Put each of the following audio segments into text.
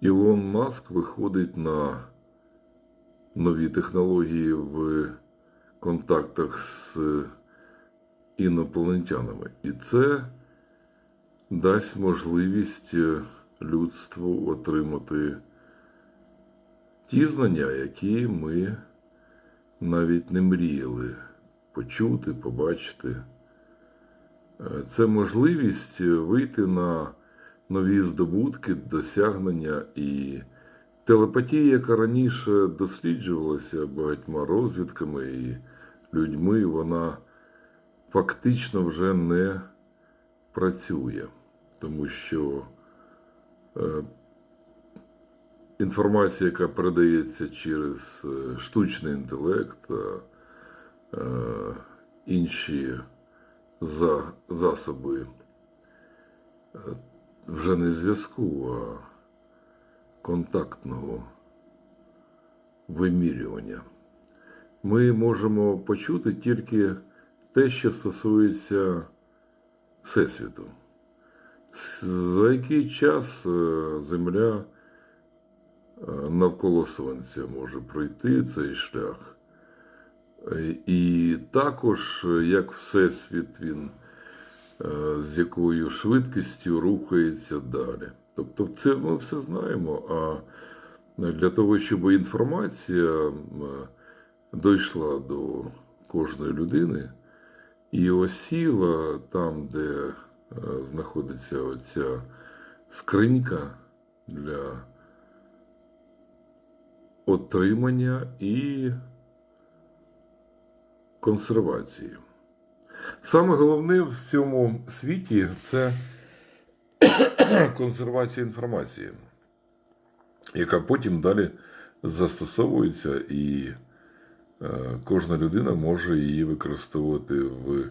Ілон Маск виходить на нові технології в контактах з інопланетянами. І це дасть можливість людству отримати ті знання, які ми навіть не мріяли почути, побачити. Це можливість вийти на нові здобутки, досягнення і телепатія, яка раніше досліджувалася багатьма розвідками і людьми, вона фактично вже не працює, тому що е, інформація, яка передається через е, штучний інтелект, е, інші засоби вже не зв'язку, а контактного вимірювання. Ми можемо почути тільки те, що стосується Всесвіту. За який час е, Земля е, навколо Сонця може пройти цей шлях. І також, як Всесвіт, він з якою швидкістю рухається далі. Тобто, це ми все знаємо. А для того, щоб інформація дійшла до кожної людини і осіла там, де е, знаходиться оця скринька для отримання і консервації. Саме головне в цьому світі це консервація інформації, яка потім далі застосовується, і е, кожна людина може її використовувати в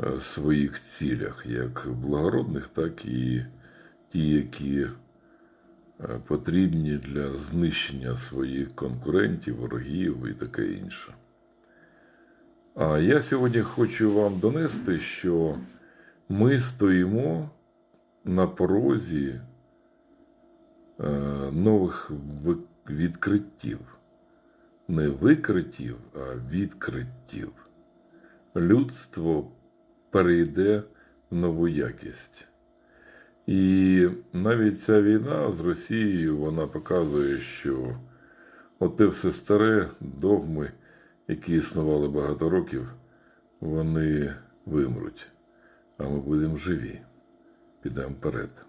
е, своїх цілях, як благородних, так і ті, які е, потрібні для знищення своїх конкурентів, ворогів і таке інше. А я сьогодні хочу вам донести, що ми стоїмо на порозі е, нових відкриттів. Не викриттів, а відкриттів. Людство перейде в нову якість. І навіть ця війна з Росією вона показує, що оте все старе догми, які існували багато років, вони вимруть, а ми будемо живі. Підемо вперед.